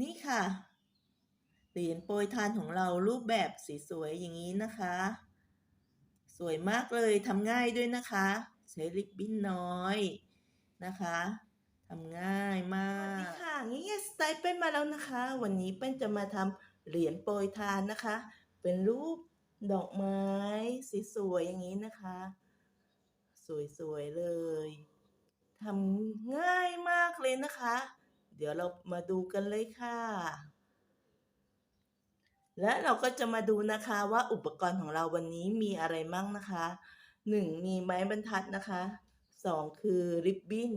นี่ค่ะ เหรียญโปรยทานของเรารูปแบบสวยๆอย่างนี้นะคะ สวยมากเลยทำง่ายด้วยนะคะ ใช้ริบบิ้นน้อยนะคะทำง่ายมากสวัสดีค่ะงี้สไตล์เป็นมาแล้วนะคะ วันนี้เป็นจะมาทำเหรียญโปรยทานนะคะ เป็นรูปดอกไม้สวยๆอย่างนี้นะคะ สวยๆเลยทำง่ายมากเลยนะคะ เดี๋ยวเรามาดูกันเลยค่ะ และเราก็จะมาดูนะคะว่าอุปกรณ์ของเราวันนี้มีอะไรมั่งนะคะหนึ่งมีไม้บรรทัดนะคะสองคือริบบิ้น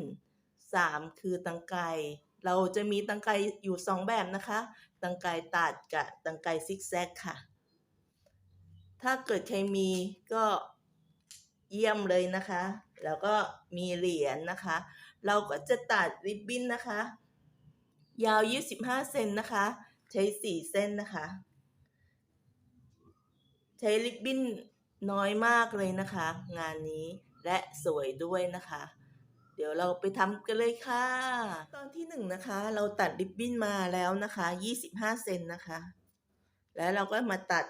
สามคือตังไกเราจะมีตังไกอยู่สองแบบนะคะ ตังไกตัดกับตังไกซิกแซกค่ะ ถ้าเกิดใครมีก็เยี่ยมเลยนะคะ แล้วก็มีเหรียญนะคะ เราก็จะตัดริบบิ้นนะคะ ยาว 25 เซนนะคะ ใช้ 4 เส้นนะคะ ใช้ริบบิ้นน้อยมากเลยนะคะ งานนี้และสวยด้วยนะคะ เดี๋ยวเราไปทำกันเลยค่ะ ตอนที่หนึ่งนะคะ เราตัดริบบิ้นมาแล้วนะคะ 25 เซนนะคะ แล้วเราก็มาตัด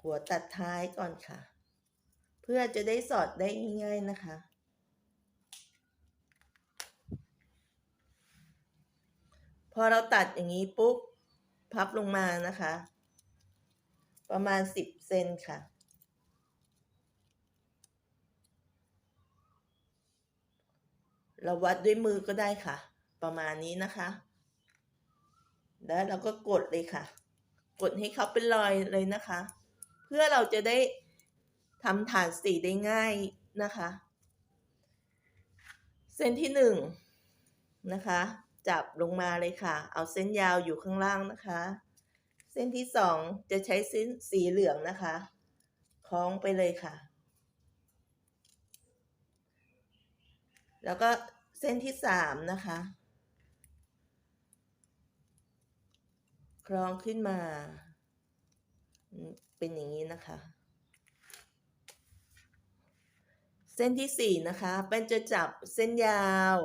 หัวตัดท้ายก่อนค่ะ เพื่อจะได้สอดได้ง่ายๆนะคะ พอเราตัดอย่างนี้ปุ๊บ พับลงมานะคะ ประมาณสิบเซนค่ะ เราวัดด้วยมือก็ได้ค่ะ ประมาณนี้นะคะ แล้วเราก็กดเลยค่ะ กดให้เขาเป็นรอยเลยนะคะ เพื่อเราจะได้ทำฐานสีได้ง่ายนะคะ เส้นที่หนึ่งนะคะ จับลงมาเลยค่ะ เอาเส้นยาวอยู่ข้างล่างนะคะ เส้นที่สองจะใช้เส้นสีเหลืองนะคะ คล้องไปเลยค่ะ แล้วก็เส้นที่สามนะคะ คล้องขึ้นมา เป็นอย่างนี้นะคะ เส้นที่สี่นะคะเป็นจะจับเส้นยาว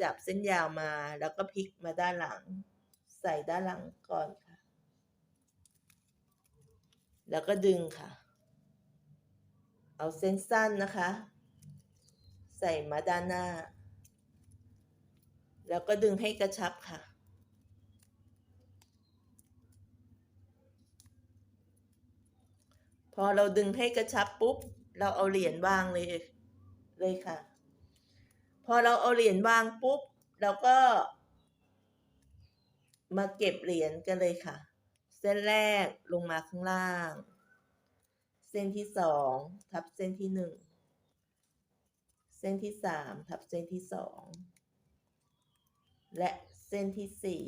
จับเส้นยาวมาแล้วก็พลิกมาด้านหลัง ใส่ด้านหลังก่อนค่ะ แล้วก็ดึงค่ะ เอาเส้นสั้นนะคะ ใส่มาด้านหน้า แล้วก็ดึงให้กระชับค่ะพอเราดึงให้กระชับปุ๊บ เราเอาเหรียญวางเลย เลยค่ะ พอเราเอาเหรียญวางปุ๊บ เราก็มาเก็บเหรียญกันเลยค่ะ เส้นแรกลงมาข้างล่าง เส้นที่สองทับเส้นที่หนึ่งเส้นที่สามทับเส้นที่สองและเส้นที่สี่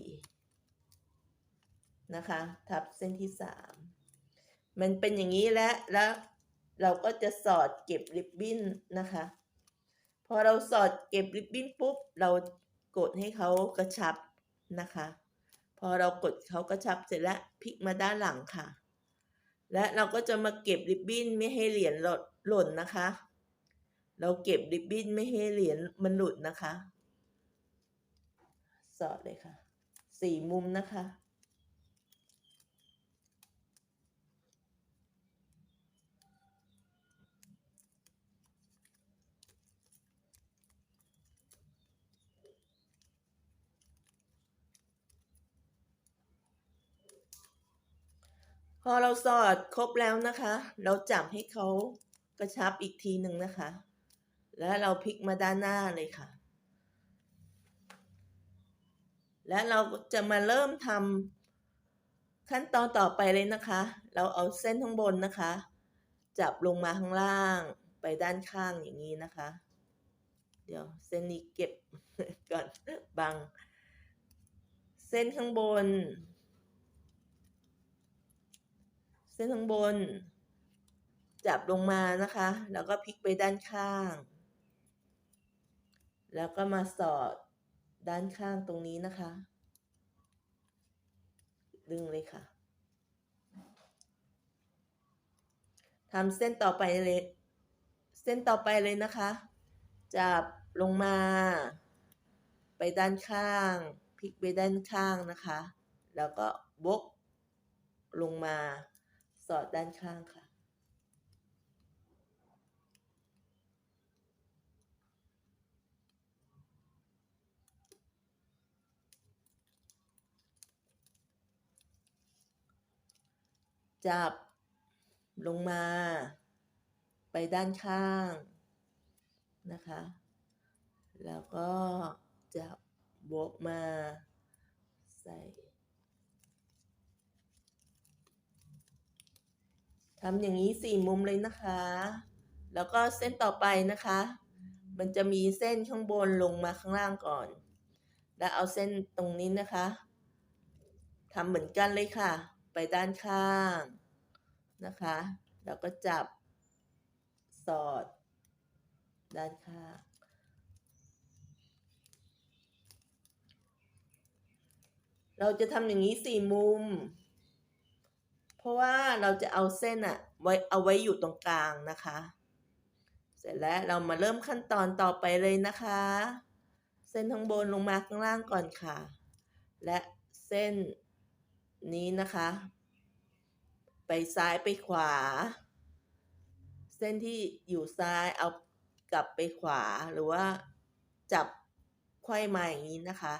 นะคะ ทับเส้นที่สามมันเป็นอย่างนี้แล้วแล้วเราก็จะสอดเก็บริบบิ้นนะคะ พอเราสอดเก็บริบบิ้นปุ๊บ เรากดให้เขากระชับนะคะ พอเรากดเขากระชับเสร็จแล้วพลิกมาด้านหลังค่ะ และเราก็จะมาเก็บริบบิ้นไม่ให้เหรียญหล่นนะคะ เราเก็บริบบิ้นไม่ให้เหรียญมันหลุดนะคะ สอดเลยค่ะสี่มุมนะคะ อเราสอดครบแล้วนะคะ เราจับให้เขากระชับอีกทีหนึ่งนะคะ แล้วเราพลิกมาด้านหน้าเลยค่ะ และเราจะมาเริ่มทำขั้นตอนต่อไปเลยนะคะ เราเอาเส้นข้างบนนะคะ จับลงมาข้างล่างไปด้านข้างอย่างนี้นะคะ เดี๋ยวเส้นนี้เก็บก่อนบัง เส้นข้างบน เส้นข้างบน จับลงมานะคะ แล้วก็พลิกไปด้านข้าง แล้วก็มาสอดด้านข้างตรงนี้นะคะ ดึงเลยค่ะทำเส้นต่อไปเลย เส้นต่อไปเลยนะคะ จับลงมา ไปด้านข้างพลิกไปด้านข้างนะคะ แล้วก็วกลงมา สอดด้านข้างค่ะ จับลงมา ไปด้านข้างนะคะ แล้วก็จับวกมาใส่ ทำอย่างนี้สี่มุมเลยนะคะ แล้วก็เส้นต่อไปนะคะ มันจะมีเส้นข้างบนลงมาข้างล่างก่อน แล้วเอาเส้นตรงนี้นะคะทำเหมือนกันเลยค่ะ ไปด้านข้างนะคะ แล้วก็จับสอด ด้านข้างเราจะทำอย่างนี้สี่มุม ราะว่าเราจะเอาเส้นอะไว้เอาไว้อยู่ตรงกลางนะคะ เสร็จแล้วเรามาเริ่มขั้นตอนต่อไปเลยนะคะ เส้นข้างบนลงมาข้างล่างก่อนค่ะ และเส้นนี้นะคะ ไปซ้ายไปขวา เส้นที่อยู่ซ้ายเอากลับไปขวาหรือว่าจับไขว้มาอย่างนี้นะคะ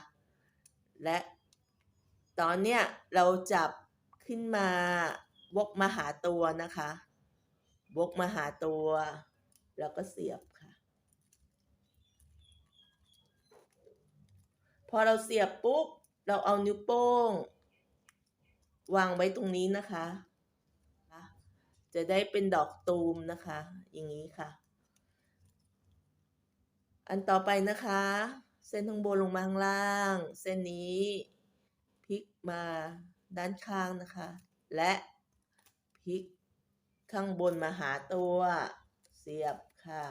และตอนเนี้ยเราจับ ขึ้นมาวกมาหาตัวนะคะวกมาหาตัว แล้วก็เสียบค่ะ พอเราเสียบปุ๊บ เราเอานิ้วโป้ง วางไว้ตรงนี้นะคะ จะได้เป็นดอกตูมนะคะ อย่างนี้ค่ะ อันต่อไปนะคะ เส้นข้างบนลงมาข้างล่าง เส้นนี้พลิกมา ด้านข้างนะคะ และพลิกข้างบนมาหาตัวเสียบค่ะ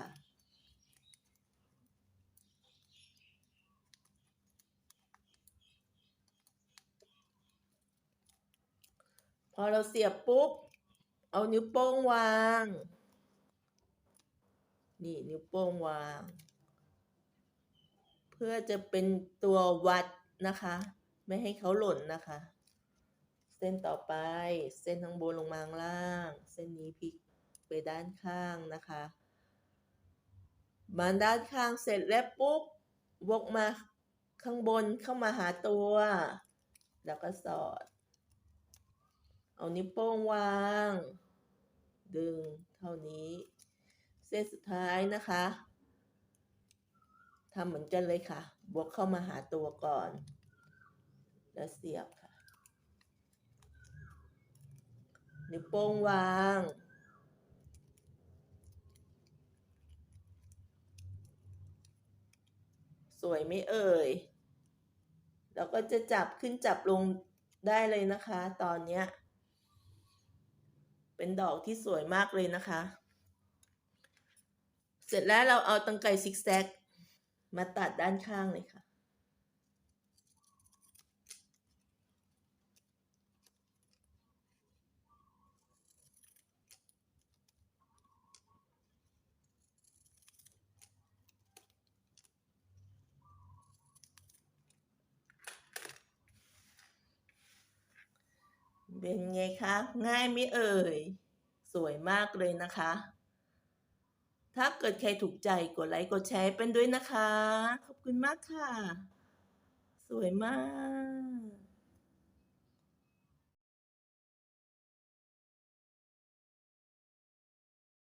พอเราเสียบปุ๊บ เอานิ้วโป้งวาง นี่นิ้วโป้งวาง เพื่อจะเป็นตัววัดนะคะ ไม่ให้เขาหล่นนะคะ เส้นต่อไป เส้นข้างบนลงมาข้างล่าง เส้นนี้พลิกไปด้านข้างนะคะ มาด้านข้างเสร็จแล้วปุ๊บวกมาข้างบนเข้ามาหาตัว แล้วก็สอด เอานิ้วโป้งวาง ดึงเท่านี้ เส้นสุดท้ายนะคะทำเหมือนกันเลยค่ะ บวกเข้ามาหาตัวก่อน แล้วเสียบค่ะ นิ้วโป้งวาง สวยไม่เอ่ย แล้วก็จะจับขึ้นจับลงได้เลยนะคะ ตอนเนี้ย เป็นดอกที่สวยมากเลยนะคะ เสร็จแล้วเราเอาตังไก่ซิกแซกมาตัดด้านข้างเลยค่ะ เป็นไงคะ ง่ายไม่เอ่ย สวยมากเลยนะคะ ถ้าเกิดใครถูกใจกดไลค์กดแชร์เป็นด้วยนะคะ ขอบคุณมากค่ะ สวยมาก